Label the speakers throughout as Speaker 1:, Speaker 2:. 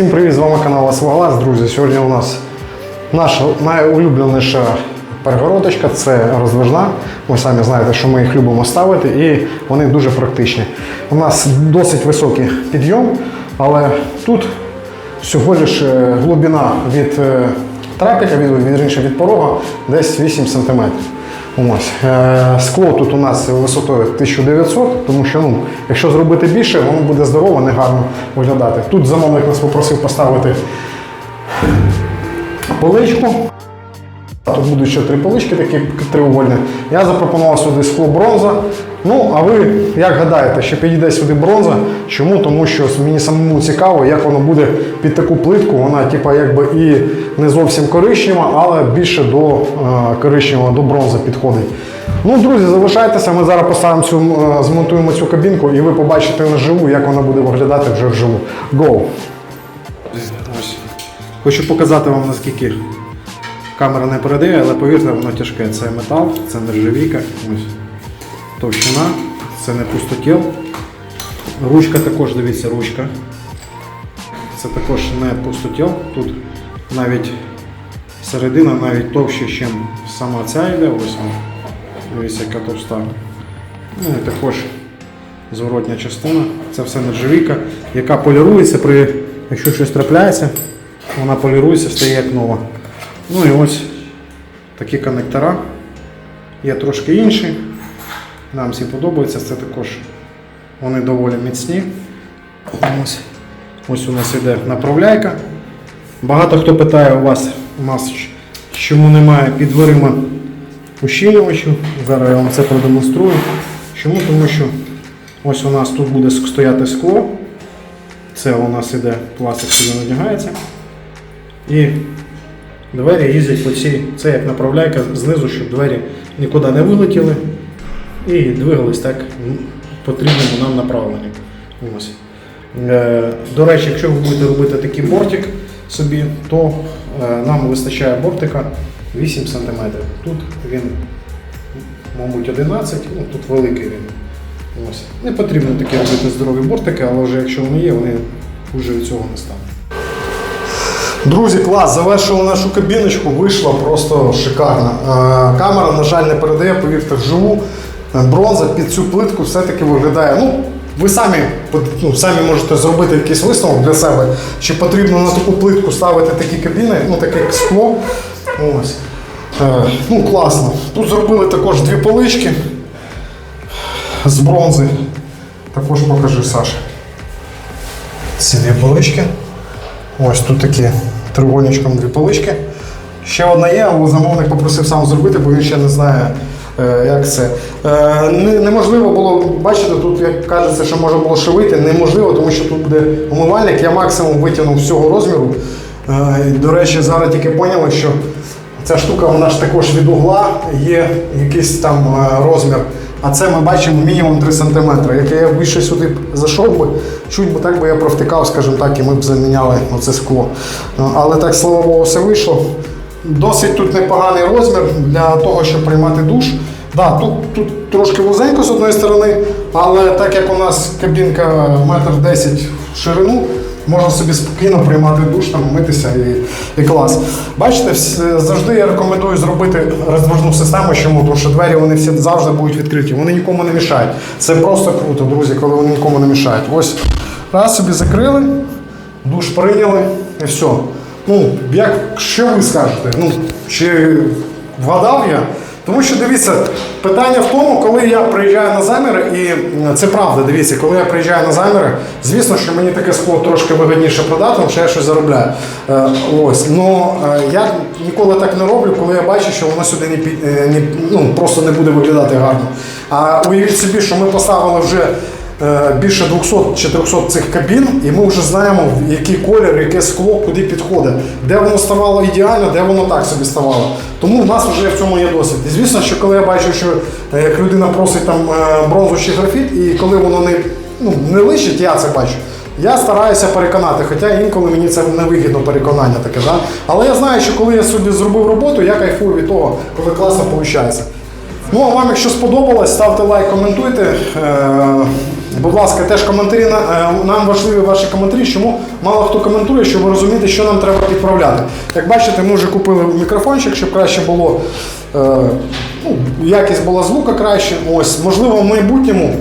Speaker 1: Всім привіт, з вами канал Асваглас, друзі. Сьогодні у нас наша найулюбленіша перегородочка це роздвижна. Ви самі знаєте, що ми їх любимо ставити, і вони дуже практичні. У нас досить високий підйом, але тут всього лиш е, глибина від е, трапіка, від, вірніше від порога, десь 8 см. Ось. Е, Скло тут у нас висотою 1900, тому що ну, якщо зробити більше, воно буде здорово, не гарно виглядати. Тут замовник нас попросив поставити поличку. Тут будуть ще три полички такі треугольні. Я запропонував сюди скло бронза. Ну, а ви як гадаєте, що підійде сюди бронза? Чому? Тому що мені самому цікаво, як воно буде під таку плитку. Вона, типа, якби і не зовсім коричнева, але більше до е, коричневого, до бронзи підходить. Ну, друзі, залишайтеся. Ми зараз поставимо цю, е, змонтуємо цю кабінку і ви побачите вживу, як вона буде виглядати вже вживу. Go! Ось. Хочу показати вам наскільки камера не передає, але повірте, воно тяжке. Це метал, це нержавійка, ось товщина, це не пустотіл. Ручка також, дивіться, ручка. Це також не пустотіл. Тут навіть середина навіть товще, ніж сама ця йде. Ось вона. Дивіться, яка товста. Ну і також зворотня частина. Це все нержавійка, яка полірується при, якщо щось трапляється, вона полірується, стає як нова. Ну і ось такі коннектора. Є трошки інші. Нам всі подобаються. Це також вони доволі міцні. Ось, ось у нас іде направляйка. Багато хто питає у вас, у чому немає під дверима ущільнювачів. Зараз я вам це продемонструю. Чому? Тому що ось у нас тут буде стояти скло. Це у нас іде пластик сюди надягається. І двері їздять по цій, це як направляйка знизу, щоб двері нікуди не вилетіли і двигались так в потрібному нам направленні. Ось. Е, До речі, якщо ви будете робити такий бортик собі, то е, нам вистачає бортика 8 см. Тут він, мабуть, 11 ну тут великий він. Ось. Не потрібно такі робити здорові бортики, але вже якщо вони є, вони вже від цього не стануть. Друзі, клас, завершили нашу кабіночку, вийшла просто шикарно. Е, Камера, на жаль, не передає, повірте, вживу. Е, Бронза під цю плитку все-таки виглядає. Ну, ви самі, ну, самі можете зробити якийсь висновок для себе, чи потрібно на таку плитку ставити такі кабіни, ну таке як скло. Ось. Е, Ну, класно. Тут зробили також дві полички з бронзи. Також покажи, Саша. Ці дві полички. Ось тут такі треугольничком дві полички. Ще одна є, але замовник попросив сам зробити, бо він ще не знає, е, як це. Е, Неможливо було, бачите, тут як кажеться, що можна було шивити, неможливо, тому що тут буде умивальник. Я максимум витягнув всього розміру. Е, До речі, зараз тільки поняли, що ця штука вона ж також від угла є якийсь там розмір. А це ми бачимо мінімум 3 см. Як я більше сюди зайшов би, чуть би так би я провтикав, скажімо так, і ми б заміняли оце скло. Ну, Але так, слава Богу, все вийшло. Досить тут непоганий розмір для того, щоб приймати душ. Да, тут, тут трошки вузенько з одної сторони, але так як у нас кабінка метр десять в ширину, можна собі спокійно приймати душ, там, митися і, і клас. Бачите, завжди я рекомендую зробити роздвижну систему, чому? Тому що двері вони всі завжди будуть відкриті, вони нікому не мішають. Це просто круто, друзі, коли вони нікому не мішають. Ось раз собі закрили, душ прийняли і все. Ну, як що ви скажете? Ну, чи вгадав я? Тому що дивіться, питання в тому, коли я приїжджаю на заміри, і це правда, дивіться, коли я приїжджаю на заміри, звісно, що мені таке скло трошки вигідніше продати, тому що я щось заробляю. Е, ось. Ну е, я ніколи так не роблю, коли я бачу, що воно сюди не, е, не ну, просто не буде виглядати гарно. А уявіть собі, що ми поставили вже більше 200 чи 300 цих кабін, і ми вже знаємо, який колір, яке скло, куди підходить, де воно ставало ідеально, де воно так собі ставало. Тому в нас вже в цьому є досвід. І звісно, що коли я бачу, що е, як людина просить там е, бронзу чи графіт, і коли воно не, ну, не лишить, я це бачу. Я стараюся переконати, хоча інколи мені це невигідно переконання таке. Да? Але я знаю, що коли я собі зробив роботу, я кайфую від того, коли класно виходить. Ну а вам, якщо сподобалось, ставте лайк, коментуйте. Будь ласка, теж коментарі е, нам важливі ваші коментарі, чому мало хто коментує, щоб ви розумієте, що нам треба підправляти. Як бачите, ми вже купили мікрофончик, щоб краще було. е, Ну, якість була звука краще. Ось, можливо, в майбутньому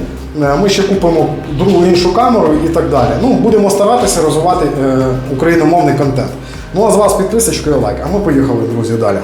Speaker 1: е, ми ще купимо другу іншу камеру і так далі. Ну, будемо старатися розвивати україномовний контент. Ну а з вас підписочка лайк. А ми поїхали, друзі, далі.